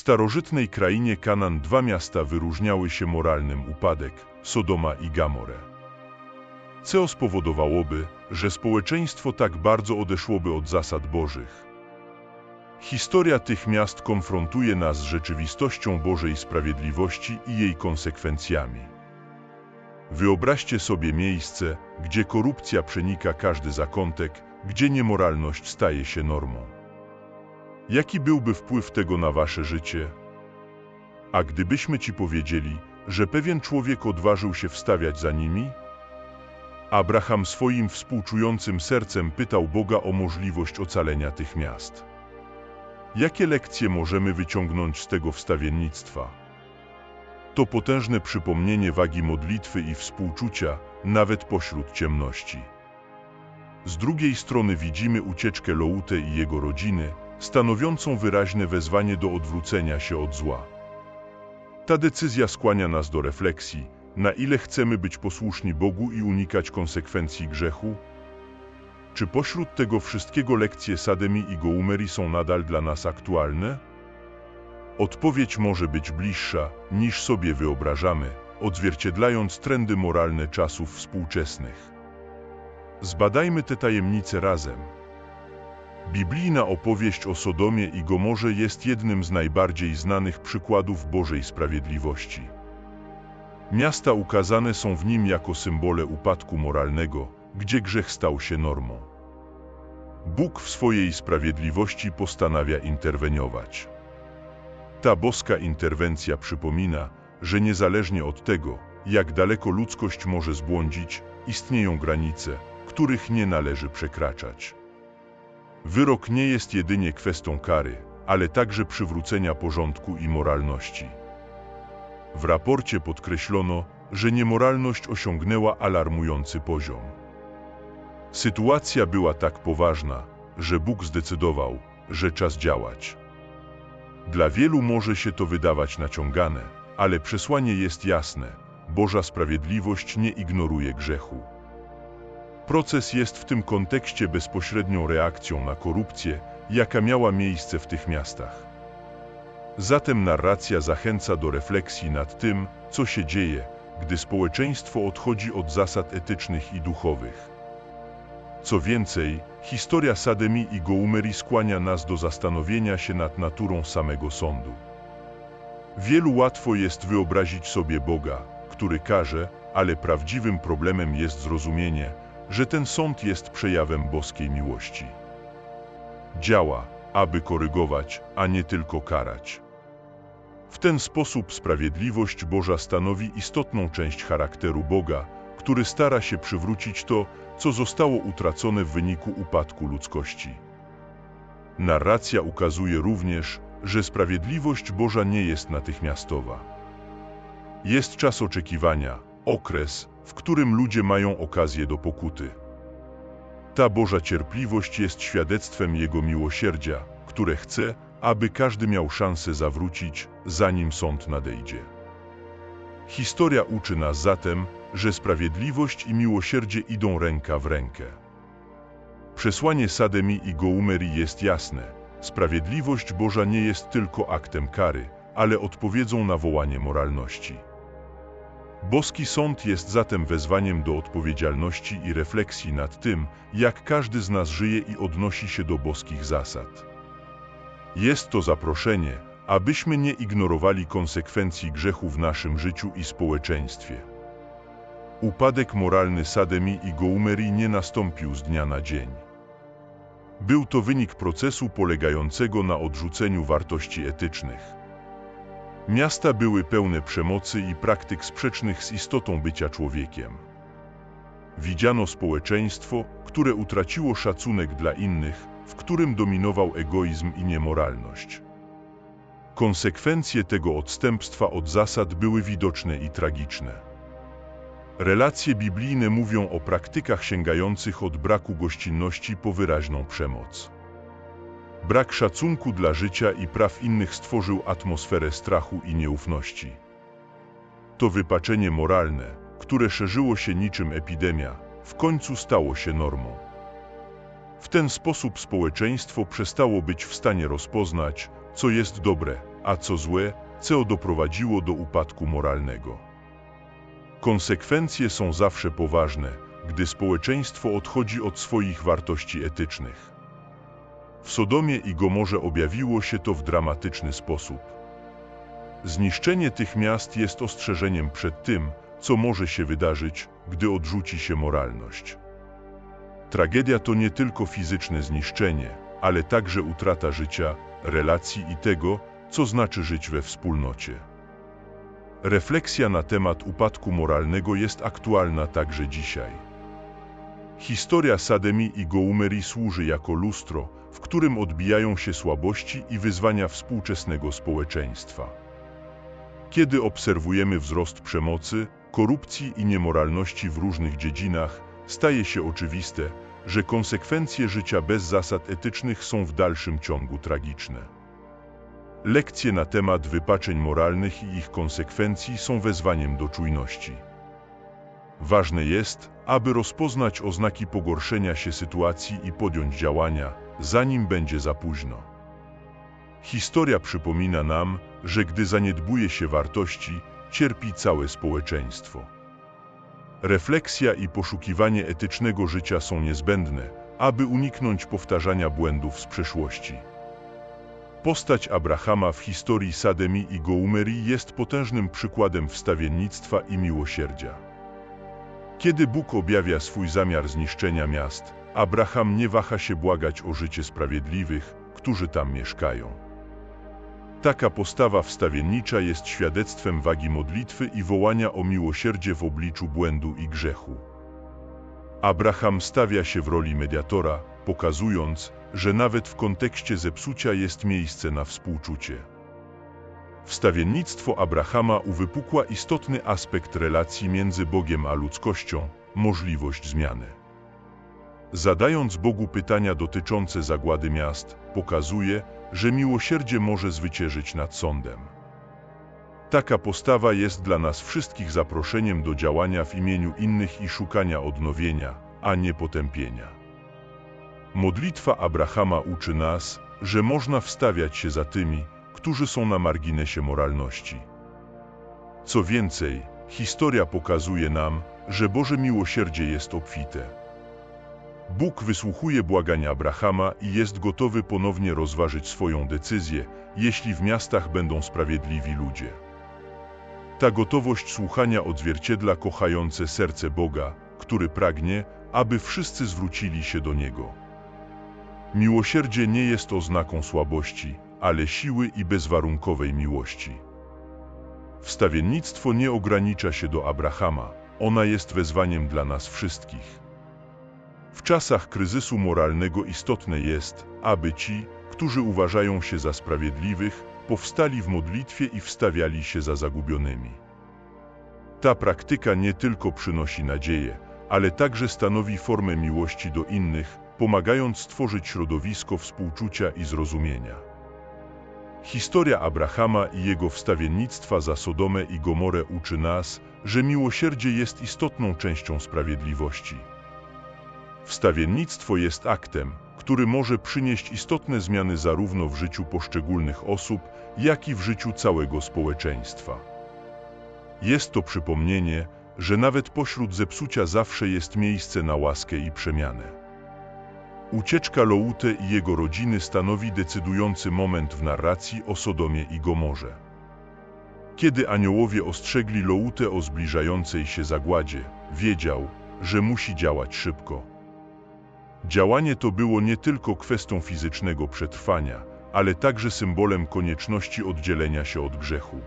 starożytnej krainie Kanan dwa miasta wyróżniały się moralnym upadek Sodoma i Gamorę. Co spowodowałoby, że społeczeństwo tak bardzo odeszłoby od zasad bożych. Historia tych miast konfrontuje nas z rzeczywistością Bożej sprawiedliwości i jej konsekwencjami. Wyobraźcie sobie miejsce, gdzie korupcja przenika każdy zakątek, gdzie niemoralność staje się normą. Jaki byłby wpływ tego na wasze życie? A gdybyśmy ci powiedzieli, że pewien człowiek odważył się wstawiać za nimi? Abraham swoim współczującym sercem pytał Boga o możliwość ocalenia tych miast. Jakie lekcje możemy wyciągnąć z tego wstawiennictwa? To potężne przypomnienie wagi modlitwy i współczucia, nawet pośród ciemności. Z drugiej strony widzimy ucieczkę Loute i jego rodziny, stanowiącą wyraźne wezwanie do odwrócenia się od zła. Ta decyzja skłania nas do refleksji, na ile chcemy być posłuszni Bogu i unikać konsekwencji grzechu? Czy pośród tego wszystkiego lekcje Sademi i Goumeri są nadal dla nas aktualne? Odpowiedź może być bliższa, niż sobie wyobrażamy, odzwierciedlając trendy moralne czasów współczesnych. Zbadajmy te tajemnice razem. Biblijna opowieść o Sodomie i Gomorze jest jednym z najbardziej znanych przykładów Bożej sprawiedliwości. Miasta ukazane są w nim jako symbole upadku moralnego, gdzie grzech stał się normą. Bóg w swojej sprawiedliwości postanawia interweniować. Ta boska interwencja przypomina, że niezależnie od tego, jak daleko ludzkość może zbłądzić, istnieją granice, których nie należy przekraczać. Wyrok nie jest jedynie kwestią kary, ale także przywrócenia porządku i moralności. W raporcie podkreślono, że niemoralność osiągnęła alarmujący poziom. Sytuacja była tak poważna, że Bóg zdecydował, że czas działać. Dla wielu może się to wydawać naciągane, ale przesłanie jest jasne: Boża sprawiedliwość nie ignoruje grzechu. Proces jest w tym kontekście bezpośrednią reakcją na korupcję, jaka miała miejsce w tych miastach. Zatem narracja zachęca do refleksji nad tym, co się dzieje, gdy społeczeństwo odchodzi od zasad etycznych i duchowych. Co więcej, historia Sademi i Goumeri skłania nas do zastanowienia się nad naturą samego sądu. Wielu łatwo jest wyobrazić sobie Boga, który każe, ale prawdziwym problemem jest zrozumienie, że ten sąd jest przejawem boskiej miłości. Działa, aby korygować, a nie tylko karać. W ten sposób sprawiedliwość Boża stanowi istotną część charakteru Boga, który stara się przywrócić to, co zostało utracone w wyniku upadku ludzkości. Narracja ukazuje również, że sprawiedliwość Boża nie jest natychmiastowa. Jest czas oczekiwania, okres, w którym ludzie mają okazję do pokuty. Ta Boża cierpliwość jest świadectwem Jego miłosierdzia, które chce, aby każdy miał szansę zawrócić, zanim sąd nadejdzie. Historia uczy nas zatem, że sprawiedliwość i miłosierdzie idą ręka w rękę. Przesłanie Sademi i Goumeri jest jasne. Sprawiedliwość Boża nie jest tylko aktem kary, ale odpowiedzią na wołanie moralności. Boski sąd jest zatem wezwaniem do odpowiedzialności i refleksji nad tym, jak każdy z nas żyje i odnosi się do boskich zasad. Jest to zaproszenie, abyśmy nie ignorowali konsekwencji grzechu w naszym życiu i społeczeństwie. Upadek moralny Sademi i Goumeri nie nastąpił z dnia na dzień. Był to wynik procesu polegającego na odrzuceniu wartości etycznych. Miasta były pełne przemocy i praktyk sprzecznych z istotą bycia człowiekiem. Widziano społeczeństwo, które utraciło szacunek dla innych, w którym dominował egoizm i niemoralność. Konsekwencje tego odstępstwa od zasad były widoczne i tragiczne. Relacje biblijne mówią o praktykach sięgających od braku gościnności po wyraźną przemoc. Brak szacunku dla życia i praw innych stworzył atmosferę strachu i nieufności. To wypaczenie moralne, które szerzyło się niczym epidemia, w końcu stało się normą. W ten sposób społeczeństwo przestało być w stanie rozpoznać, co jest dobre, a co złe, co doprowadziło do upadku moralnego. Konsekwencje są zawsze poważne, gdy społeczeństwo odchodzi od swoich wartości etycznych. W Sodomie i Gomorze objawiło się to w dramatyczny sposób. Zniszczenie tych miast jest ostrzeżeniem przed tym, co może się wydarzyć, gdy odrzuci się moralność. Tragedia to nie tylko fizyczne zniszczenie, ale także utrata życia, relacji i tego, co znaczy żyć we wspólnocie. Refleksja na temat upadku moralnego jest aktualna także dzisiaj. Historia Sademi i Goumeri służy jako lustro, w którym odbijają się słabości i wyzwania współczesnego społeczeństwa. Kiedy obserwujemy wzrost przemocy, korupcji i niemoralności w różnych dziedzinach, staje się oczywiste, że konsekwencje życia bez zasad etycznych są w dalszym ciągu tragiczne. Lekcje na temat wypaczeń moralnych i ich konsekwencji są wezwaniem do czujności. Ważne jest, aby rozpoznać oznaki pogorszenia się sytuacji i podjąć działania, zanim będzie za późno. Historia przypomina nam, że gdy zaniedbuje się wartości, cierpi całe społeczeństwo. Refleksja i poszukiwanie etycznego życia są niezbędne, aby uniknąć powtarzania błędów z przeszłości. Postać Abrahama w historii Sademi i Goumeri jest potężnym przykładem wstawiennictwa i miłosierdzia. Kiedy Bóg objawia swój zamiar zniszczenia miast, Abraham nie waha się błagać o życie sprawiedliwych, którzy tam mieszkają. Taka postawa wstawiennicza jest świadectwem wagi modlitwy i wołania o miłosierdzie w obliczu błędu i grzechu. Abraham stawia się w roli mediatora, pokazując, że nawet w kontekście zepsucia jest miejsce na współczucie. Wstawiennictwo Abrahama uwypukła istotny aspekt relacji między Bogiem a ludzkością możliwość zmiany. Zadając Bogu pytania dotyczące zagłady miast, pokazuje, że miłosierdzie może zwyciężyć nad sądem. Taka postawa jest dla nas wszystkich zaproszeniem do działania w imieniu innych i szukania odnowienia, a nie potępienia. Modlitwa Abrahama uczy nas, że można wstawiać się za tymi, którzy są na marginesie moralności. Co więcej, historia pokazuje nam, że Boże miłosierdzie jest obfite. Bóg wysłuchuje błagań Abrahama i jest gotowy ponownie rozważyć swoją decyzję, jeśli w miastach będą sprawiedliwi ludzie. Ta gotowość słuchania odzwierciedla kochające serce Boga, który pragnie, aby wszyscy zwrócili się do Niego. Miłosierdzie nie jest oznaką słabości, ale siły i bezwarunkowej miłości. Wstawiennictwo nie ogranicza się do Abrahama, ona jest wezwaniem dla nas wszystkich. W czasach kryzysu moralnego istotne jest, aby ci, którzy uważają się za sprawiedliwych, powstali w modlitwie i wstawiali się za zagubionymi. Ta praktyka nie tylko przynosi nadzieję, ale także stanowi formę miłości do innych, pomagając stworzyć środowisko współczucia i zrozumienia. Historia Abrahama i jego wstawiennictwa za Sodomę i Gomorę uczy nas, że miłosierdzie jest istotną częścią sprawiedliwości. Wstawiennictwo jest aktem, który może przynieść istotne zmiany zarówno w życiu poszczególnych osób, jak i w życiu całego społeczeństwa. Jest to przypomnienie, że nawet pośród zepsucia zawsze jest miejsce na łaskę i przemianę. Ucieczka Loute i jego rodziny stanowi decydujący moment w narracji o Sodomie i Gomorze. Kiedy aniołowie ostrzegli Loute o zbliżającej się zagładzie, wiedział, że musi działać szybko. Działanie to było nie tylko kwestią fizycznego przetrwania, ale także symbolem konieczności oddzielenia się od grzechu.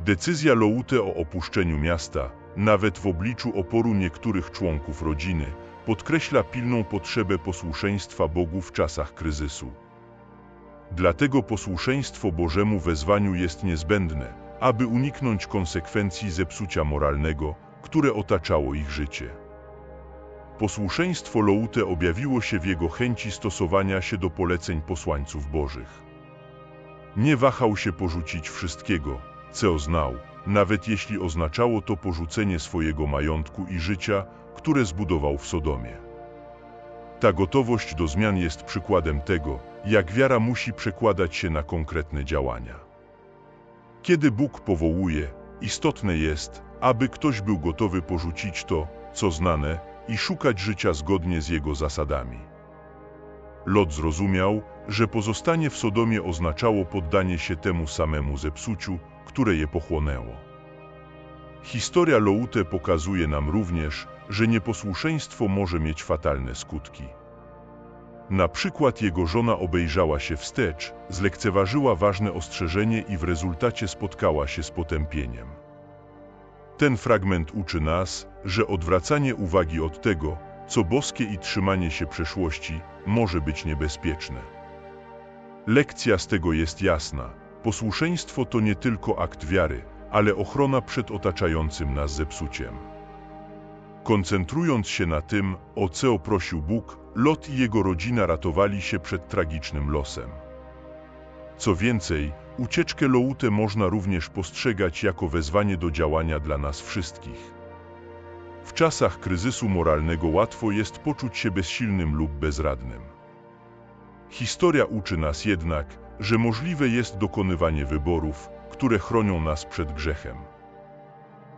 Decyzja Loute o opuszczeniu miasta, nawet w obliczu oporu niektórych członków rodziny, podkreśla pilną potrzebę posłuszeństwa Bogu w czasach kryzysu. Dlatego posłuszeństwo Bożemu wezwaniu jest niezbędne, aby uniknąć konsekwencji zepsucia moralnego, które otaczało ich życie. Posłuszeństwo Loute objawiło się w jego chęci stosowania się do poleceń posłańców Bożych. Nie wahał się porzucić wszystkiego, co znał, nawet jeśli oznaczało to porzucenie swojego majątku i życia, które zbudował w Sodomie. Ta gotowość do zmian jest przykładem tego, jak wiara musi przekładać się na konkretne działania. Kiedy Bóg powołuje, istotne jest, aby ktoś był gotowy porzucić to, co znane, i szukać życia zgodnie z jego zasadami. Lot zrozumiał, że pozostanie w Sodomie oznaczało poddanie się temu samemu zepsuciu, które je pochłonęło. Historia Loute pokazuje nam również, że nieposłuszeństwo może mieć fatalne skutki. Na przykład jego żona obejrzała się wstecz, zlekceważyła ważne ostrzeżenie i w rezultacie spotkała się z potępieniem. Ten fragment uczy nas, że odwracanie uwagi od tego, co boskie i trzymanie się przeszłości, może być niebezpieczne. Lekcja z tego jest jasna. Posłuszeństwo to nie tylko akt wiary, ale ochrona przed otaczającym nas zepsuciem. Koncentrując się na tym, o co prosił Bóg, Lot i jego rodzina ratowali się przed tragicznym losem. Co więcej, ucieczkę Loute można również postrzegać jako wezwanie do działania dla nas wszystkich. W czasach kryzysu moralnego łatwo jest poczuć się bezsilnym lub bezradnym. Historia uczy nas jednak, że możliwe jest dokonywanie wyborów, które chronią nas przed grzechem.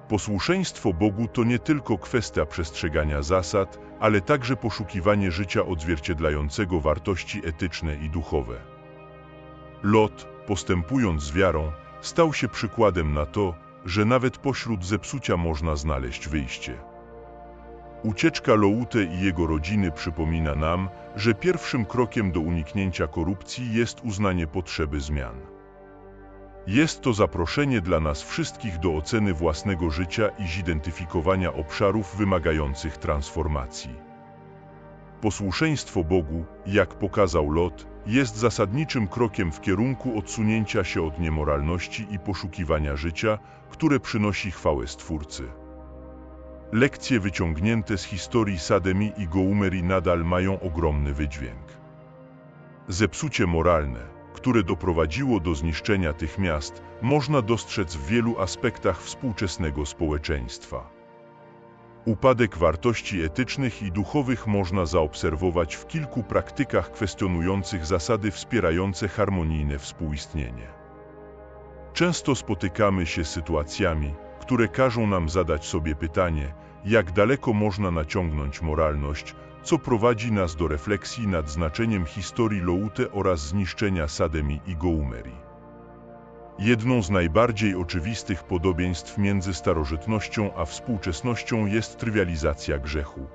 Posłuszeństwo Bogu to nie tylko kwestia przestrzegania zasad, ale także poszukiwanie życia odzwierciedlającego wartości etyczne i duchowe. Lot, postępując z wiarą, stał się przykładem na to, że nawet pośród zepsucia można znaleźć wyjście. Ucieczka Loute i jego rodziny przypomina nam, że pierwszym krokiem do uniknięcia korupcji jest uznanie potrzeby zmian. Jest to zaproszenie dla nas wszystkich do oceny własnego życia i zidentyfikowania obszarów wymagających transformacji. Posłuszeństwo Bogu, jak pokazał Lot, jest zasadniczym krokiem w kierunku odsunięcia się od niemoralności i poszukiwania życia, które przynosi chwałę Stwórcy. Lekcje wyciągnięte z historii Sademi i Goumeri nadal mają ogromny wydźwięk. Zepsucie moralne, które doprowadziło do zniszczenia tych miast, można dostrzec w wielu aspektach współczesnego społeczeństwa. Upadek wartości etycznych i duchowych można zaobserwować w kilku praktykach kwestionujących zasady wspierające harmonijne współistnienie. Często spotykamy się z sytuacjami, które każą nam zadać sobie pytanie, jak daleko można naciągnąć moralność, co prowadzi nas do refleksji nad znaczeniem historii Loute oraz zniszczenia Sademi i Goumeri. Jedną z najbardziej oczywistych podobieństw między starożytnością a współczesnością jest trywializacja grzechu.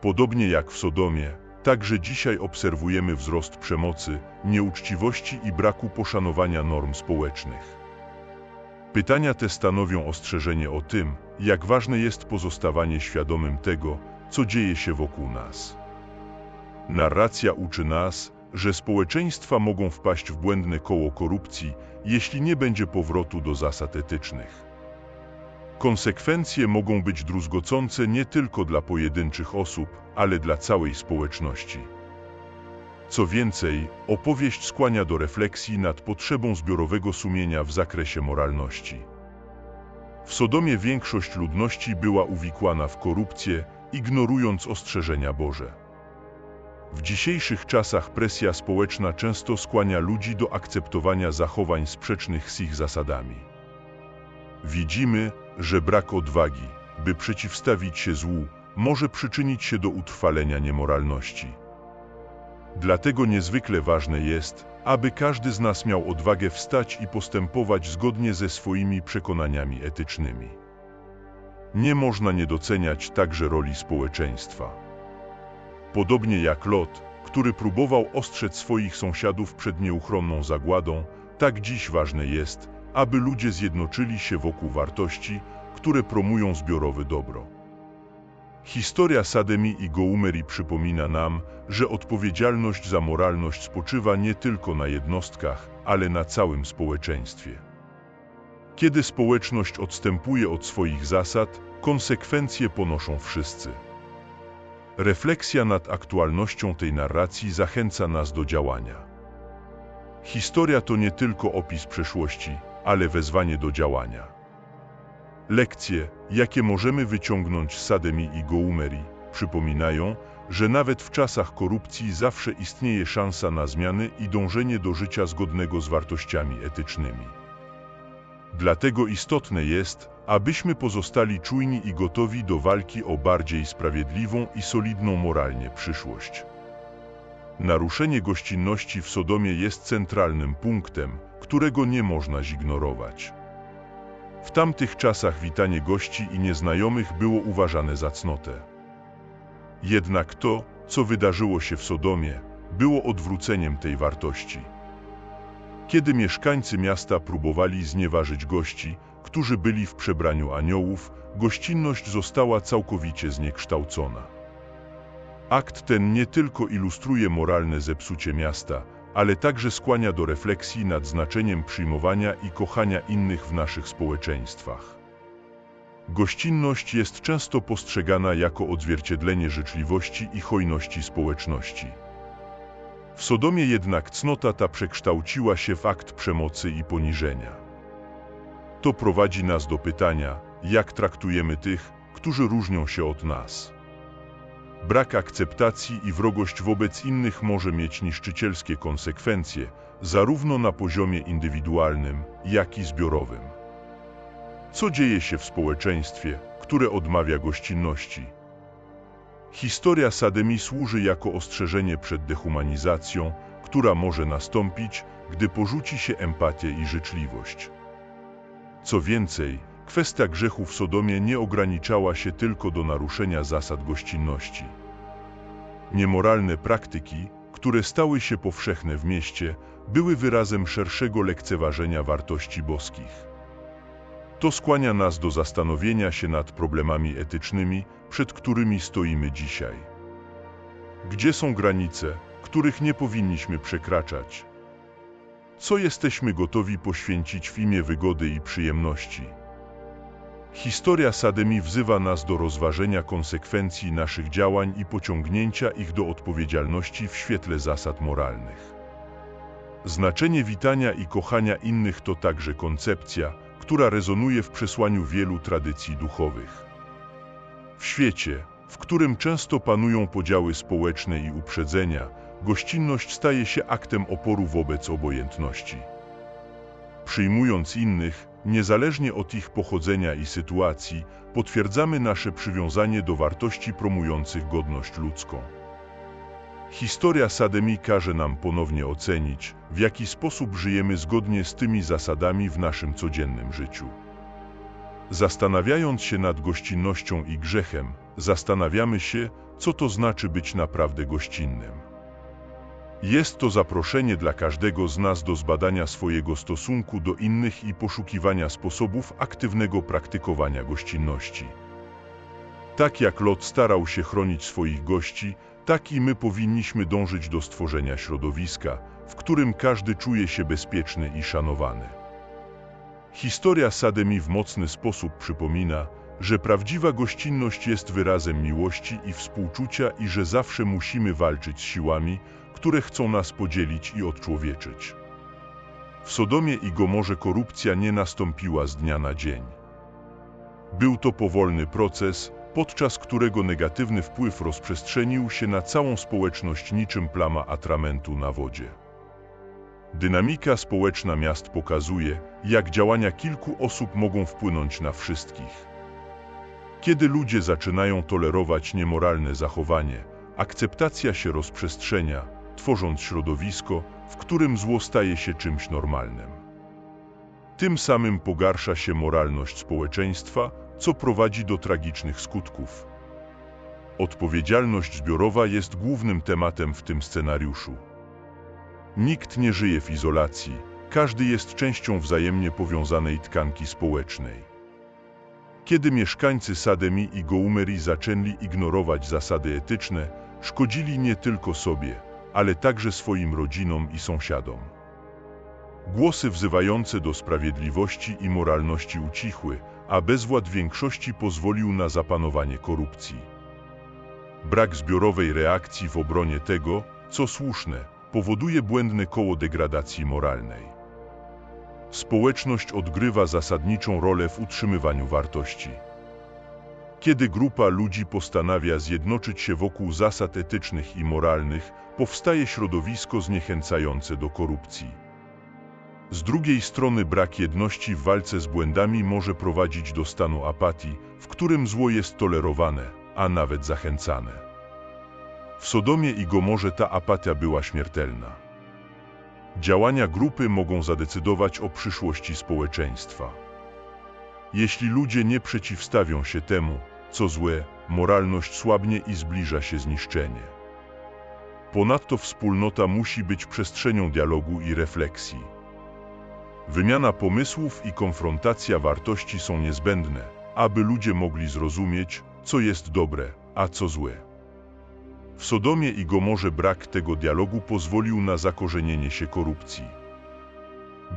Podobnie jak w Sodomie, także dzisiaj obserwujemy wzrost przemocy, nieuczciwości i braku poszanowania norm społecznych. Pytania te stanowią ostrzeżenie o tym, jak ważne jest pozostawanie świadomym tego, co dzieje się wokół nas. Narracja uczy nas, że społeczeństwa mogą wpaść w błędne koło korupcji, jeśli nie będzie powrotu do zasad etycznych. Konsekwencje mogą być druzgocące nie tylko dla pojedynczych osób, ale dla całej społeczności. Co więcej, opowieść skłania do refleksji nad potrzebą zbiorowego sumienia w zakresie moralności. W Sodomie większość ludności była uwikłana w korupcję, ignorując ostrzeżenia Boże. W dzisiejszych czasach presja społeczna często skłania ludzi do akceptowania zachowań sprzecznych z ich zasadami. Widzimy, że brak odwagi, by przeciwstawić się złu, może przyczynić się do utrwalenia niemoralności. Dlatego niezwykle ważne jest, aby każdy z nas miał odwagę wstać i postępować zgodnie ze swoimi przekonaniami etycznymi. Nie można nie doceniać także roli społeczeństwa. Podobnie jak Lot, który próbował ostrzec swoich sąsiadów przed nieuchronną zagładą, tak dziś ważne jest, aby ludzie zjednoczyli się wokół wartości, które promują zbiorowe dobro. Historia Sademi i Goumeri przypomina nam, że odpowiedzialność za moralność spoczywa nie tylko na jednostkach, ale na całym społeczeństwie. Kiedy społeczność odstępuje od swoich zasad, konsekwencje ponoszą wszyscy. Refleksja nad aktualnością tej narracji zachęca nas do działania. Historia to nie tylko opis przeszłości, ale wezwanie do działania. Lekcje, jakie możemy wyciągnąć z Sademi i Goumeri, przypominają, że nawet w czasach korupcji zawsze istnieje szansa na zmiany i dążenie do życia zgodnego z wartościami etycznymi. Dlatego istotne jest, abyśmy pozostali czujni i gotowi do walki o bardziej sprawiedliwą i solidną moralnie przyszłość. Naruszenie gościnności w Sodomie jest centralnym punktem, którego nie można zignorować. W tamtych czasach witanie gości i nieznajomych było uważane za cnotę. Jednak to, co wydarzyło się w Sodomie, było odwróceniem tej wartości. Kiedy mieszkańcy miasta próbowali znieważyć gości, którzy byli w przebraniu aniołów, gościnność została całkowicie zniekształcona. Akt ten nie tylko ilustruje moralne zepsucie miasta, ale także skłania do refleksji nad znaczeniem przyjmowania i kochania innych w naszych społeczeństwach. Gościnność jest często postrzegana jako odzwierciedlenie życzliwości i hojności społeczności. W Sodomie jednak cnota ta przekształciła się w akt przemocy i poniżenia. To prowadzi nas do pytania, jak traktujemy tych, którzy różnią się od nas. Brak akceptacji i wrogość wobec innych może mieć niszczycielskie konsekwencje, zarówno na poziomie indywidualnym, jak i zbiorowym. Co dzieje się w społeczeństwie, które odmawia gościnności? Historia Sademi służy jako ostrzeżenie przed dehumanizacją, która może nastąpić, gdy porzuci się empatię i życzliwość. Co więcej, kwestia grzechu w Sodomie nie ograniczała się tylko do naruszenia zasad gościnności. Niemoralne praktyki, które stały się powszechne w mieście, były wyrazem szerszego lekceważenia wartości boskich. To skłania nas do zastanowienia się nad problemami etycznymi, przed którymi stoimy dzisiaj. Gdzie są granice, których nie powinniśmy przekraczać? Co jesteśmy gotowi poświęcić w imię wygody i przyjemności? Historia Sademi wzywa nas do rozważenia konsekwencji naszych działań i pociągnięcia ich do odpowiedzialności w świetle zasad moralnych. Znaczenie witania i kochania innych to także koncepcja, która rezonuje w przesłaniu wielu tradycji duchowych. W świecie, w którym często panują podziały społeczne i uprzedzenia, gościnność staje się aktem oporu wobec obojętności. Przyjmując innych, niezależnie od ich pochodzenia i sytuacji, potwierdzamy nasze przywiązanie do wartości promujących godność ludzką. Historia Sademi każe nam ponownie ocenić, w jaki sposób żyjemy zgodnie z tymi zasadami w naszym codziennym życiu. Zastanawiając się nad gościnnością i grzechem, zastanawiamy się, co to znaczy być naprawdę gościnnym. Jest to zaproszenie dla każdego z nas do zbadania swojego stosunku do innych i poszukiwania sposobów aktywnego praktykowania gościnności. Tak jak Lot starał się chronić swoich gości, tak i my powinniśmy dążyć do stworzenia środowiska, w którym każdy czuje się bezpieczny i szanowany. Historia Sademi w mocny sposób przypomina, że prawdziwa gościnność jest wyrazem miłości i współczucia i że zawsze musimy walczyć z siłami, które chcą nas podzielić i odczłowieczyć. W Sodomie i Gomorze korupcja nie nastąpiła z dnia na dzień. Był to powolny proces, podczas którego negatywny wpływ rozprzestrzenił się na całą społeczność niczym plama atramentu na wodzie. Dynamika społeczna miast pokazuje, jak działania kilku osób mogą wpłynąć na wszystkich. Kiedy ludzie zaczynają tolerować niemoralne zachowanie, akceptacja się rozprzestrzenia, tworząc środowisko, w którym zło staje się czymś normalnym. Tym samym pogarsza się moralność społeczeństwa, co prowadzi do tragicznych skutków. Odpowiedzialność zbiorowa jest głównym tematem w tym scenariuszu. Nikt nie żyje w izolacji, każdy jest częścią wzajemnie powiązanej tkanki społecznej. Kiedy mieszkańcy Sademi i Goumeri zaczęli ignorować zasady etyczne, szkodzili nie tylko sobie, ale także swoim rodzinom i sąsiadom. Głosy wzywające do sprawiedliwości i moralności ucichły, a bezwład większości pozwolił na zapanowanie korupcji. Brak zbiorowej reakcji w obronie tego, co słuszne, powoduje błędne koło degradacji moralnej. Społeczność odgrywa zasadniczą rolę w utrzymywaniu wartości. Kiedy grupa ludzi postanawia zjednoczyć się wokół zasad etycznych i moralnych, powstaje środowisko zniechęcające do korupcji. Z drugiej strony brak jedności w walce z błędami może prowadzić do stanu apatii, w którym zło jest tolerowane, a nawet zachęcane. W Sodomie i Gomorze ta apatia była śmiertelna. Działania grupy mogą zadecydować o przyszłości społeczeństwa. Jeśli ludzie nie przeciwstawią się temu, co złe, moralność słabnie i zbliża się zniszczenie. Ponadto wspólnota musi być przestrzenią dialogu i refleksji. Wymiana pomysłów i konfrontacja wartości są niezbędne, aby ludzie mogli zrozumieć, co jest dobre, a co złe. W Sodomie i Gomorze brak tego dialogu pozwolił na zakorzenienie się korupcji.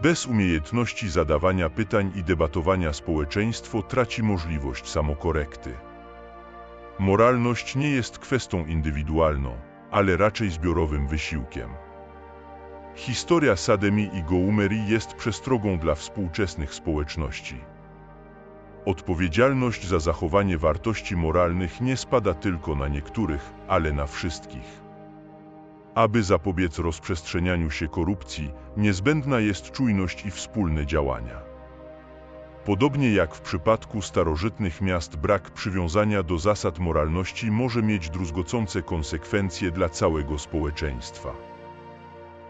Bez umiejętności zadawania pytań i debatowania społeczeństwo traci możliwość samokorekty. Moralność nie jest kwestią indywidualną, ale raczej zbiorowym wysiłkiem. Historia Sademi i Goumeri jest przestrogą dla współczesnych społeczności. Odpowiedzialność za zachowanie wartości moralnych nie spada tylko na niektórych, ale na wszystkich. Aby zapobiec rozprzestrzenianiu się korupcji, niezbędna jest czujność i wspólne działania. Podobnie jak w przypadku starożytnych miast, brak przywiązania do zasad moralności może mieć druzgocące konsekwencje dla całego społeczeństwa.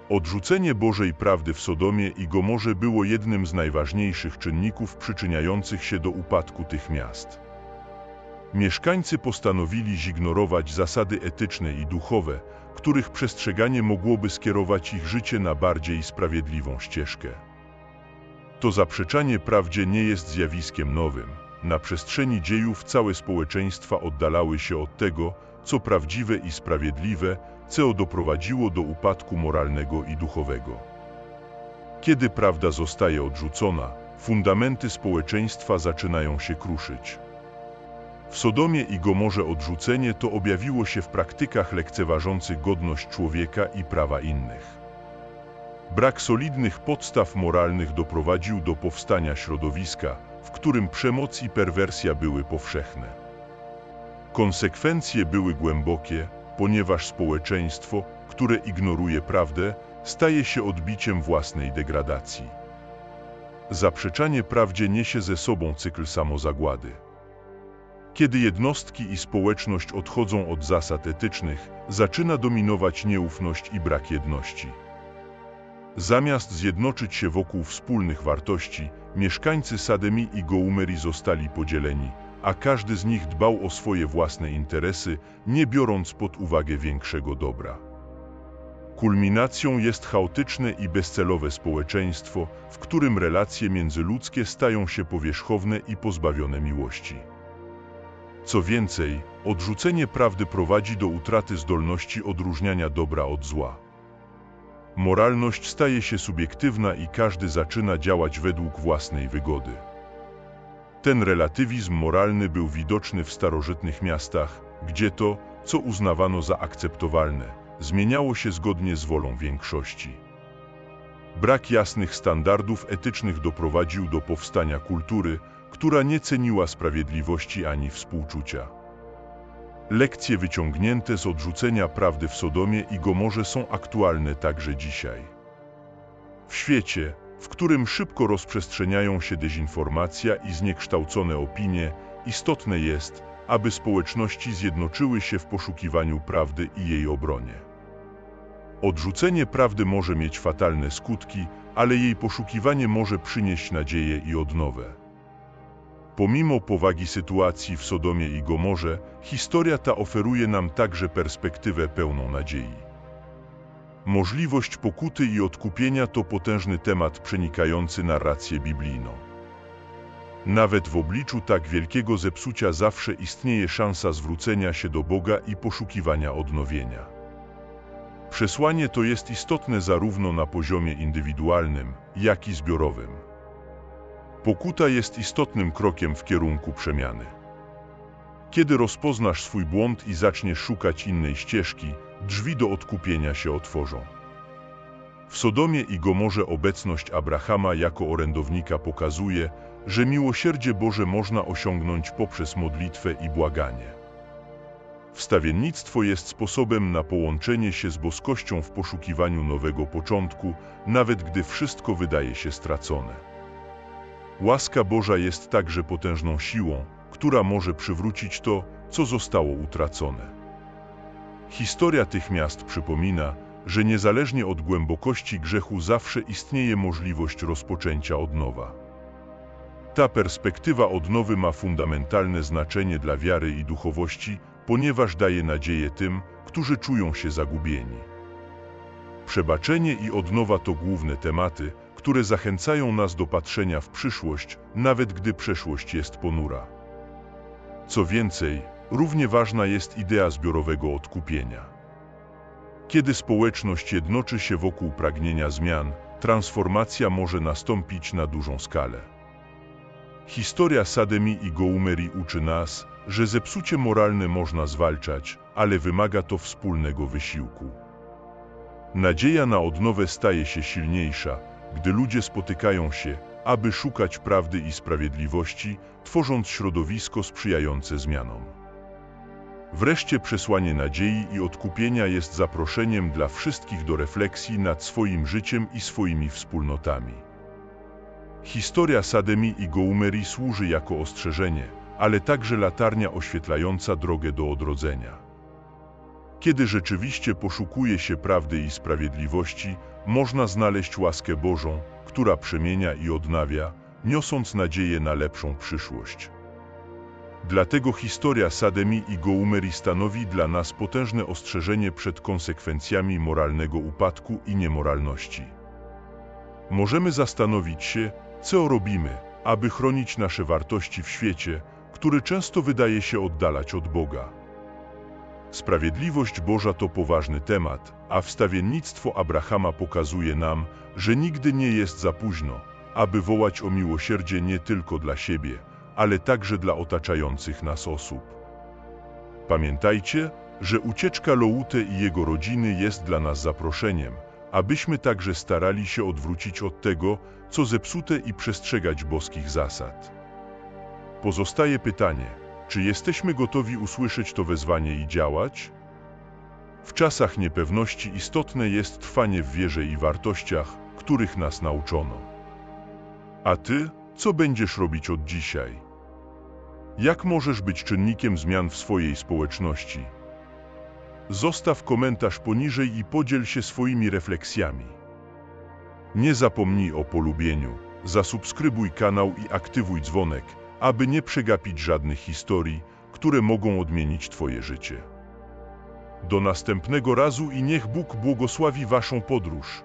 Odrzucenie Bożej prawdy w Sodomie i Gomorze było jednym z najważniejszych czynników przyczyniających się do upadku tych miast. Mieszkańcy postanowili zignorować zasady etyczne i duchowe, których przestrzeganie mogłoby skierować ich życie na bardziej sprawiedliwą ścieżkę. To zaprzeczanie prawdzie nie jest zjawiskiem nowym. Na przestrzeni dziejów całe społeczeństwa oddalały się od tego, co prawdziwe i sprawiedliwe, co doprowadziło do upadku moralnego i duchowego. Kiedy prawda zostaje odrzucona, fundamenty społeczeństwa zaczynają się kruszyć. W Sodomie i Gomorze odrzucenie to objawiło się w praktykach lekceważących godność człowieka i prawa innych. Brak solidnych podstaw moralnych doprowadził do powstania środowiska, w którym przemoc i perwersja były powszechne. Konsekwencje były głębokie, ponieważ społeczeństwo, które ignoruje prawdę, staje się odbiciem własnej degradacji. Zaprzeczanie prawdzie niesie ze sobą cykl samozagłady. Kiedy jednostki i społeczność odchodzą od zasad etycznych, zaczyna dominować nieufność i brak jedności. Zamiast zjednoczyć się wokół wspólnych wartości, mieszkańcy Sademi i Goumeri zostali podzieleni, a każdy z nich dbał o swoje własne interesy, nie biorąc pod uwagę większego dobra. Kulminacją jest chaotyczne i bezcelowe społeczeństwo, w którym relacje międzyludzkie stają się powierzchowne i pozbawione miłości. Co więcej, odrzucenie prawdy prowadzi do utraty zdolności odróżniania dobra od zła. Moralność staje się subiektywna i każdy zaczyna działać według własnej wygody. Ten relatywizm moralny był widoczny w starożytnych miastach, gdzie to, co uznawano za akceptowalne, zmieniało się zgodnie z wolą większości. Brak jasnych standardów etycznych doprowadził do powstania kultury, która nie ceniła sprawiedliwości ani współczucia. Lekcje wyciągnięte z odrzucenia prawdy w Sodomie i Gomorze są aktualne także dzisiaj. W świecie, w którym szybko rozprzestrzeniają się dezinformacja i zniekształcone opinie, istotne jest, aby społeczności zjednoczyły się w poszukiwaniu prawdy i jej obronie. Odrzucenie prawdy może mieć fatalne skutki, ale jej poszukiwanie może przynieść nadzieję i odnowę. Pomimo powagi sytuacji w Sodomie i Gomorze, historia ta oferuje nam także perspektywę pełną nadziei. Możliwość pokuty i odkupienia to potężny temat przenikający narrację biblijną. Nawet w obliczu tak wielkiego zepsucia zawsze istnieje szansa zwrócenia się do Boga i poszukiwania odnowienia. Przesłanie to jest istotne zarówno na poziomie indywidualnym, jak i zbiorowym. Pokuta jest istotnym krokiem w kierunku przemiany. Kiedy rozpoznasz swój błąd i zaczniesz szukać innej ścieżki, drzwi do odkupienia się otworzą. W Sodomie i Gomorze obecność Abrahama jako orędownika pokazuje, że miłosierdzie Boże można osiągnąć poprzez modlitwę i błaganie. Wstawiennictwo jest sposobem na połączenie się z boskością w poszukiwaniu nowego początku, nawet gdy wszystko wydaje się stracone. Łaska Boża jest także potężną siłą, która może przywrócić to, co zostało utracone. Historia tych miast przypomina, że niezależnie od głębokości grzechu zawsze istnieje możliwość rozpoczęcia od nowa. Ta perspektywa odnowy ma fundamentalne znaczenie dla wiary i duchowości, ponieważ daje nadzieję tym, którzy czują się zagubieni. Przebaczenie i odnowa to główne tematy, które zachęcają nas do patrzenia w przyszłość, nawet gdy przeszłość jest ponura. Co więcej, równie ważna jest idea zbiorowego odkupienia. Kiedy społeczność jednoczy się wokół pragnienia zmian, transformacja może nastąpić na dużą skalę. Historia Sademi i Goumeri uczy nas, że zepsucie moralne można zwalczać, ale wymaga to wspólnego wysiłku. Nadzieja na odnowę staje się silniejsza, gdy ludzie spotykają się, aby szukać prawdy i sprawiedliwości, tworząc środowisko sprzyjające zmianom. Wreszcie przesłanie nadziei i odkupienia jest zaproszeniem dla wszystkich do refleksji nad swoim życiem i swoimi wspólnotami. Historia Sademi i Goumeri służy jako ostrzeżenie, ale także latarnia oświetlająca drogę do odrodzenia. Kiedy rzeczywiście poszukuje się prawdy i sprawiedliwości, można znaleźć łaskę Bożą, która przemienia i odnawia, niosąc nadzieję na lepszą przyszłość. Dlatego historia Sademi i Goumeri stanowi dla nas potężne ostrzeżenie przed konsekwencjami moralnego upadku i niemoralności. Możemy zastanowić się, co robimy, aby chronić nasze wartości w świecie, który często wydaje się oddalać od Boga. Sprawiedliwość Boża to poważny temat, a wstawiennictwo Abrahama pokazuje nam, że nigdy nie jest za późno, aby wołać o miłosierdzie nie tylko dla siebie, ale także dla otaczających nas osób. Pamiętajcie, że ucieczka Loute i jego rodziny jest dla nas zaproszeniem, abyśmy także starali się odwrócić od tego, co zepsute i przestrzegać boskich zasad. Pozostaje pytanie, czy jesteśmy gotowi usłyszeć to wezwanie i działać? W czasach niepewności istotne jest trwanie w wierze i wartościach, których nas nauczono. A ty, co będziesz robić od dzisiaj? Jak możesz być czynnikiem zmian w swojej społeczności? Zostaw komentarz poniżej i podziel się swoimi refleksjami. Nie zapomnij o polubieniu, zasubskrybuj kanał i aktywuj dzwonek, aby nie przegapić żadnych historii, które mogą odmienić Twoje życie. Do następnego razu i niech Bóg błogosławi Waszą podróż.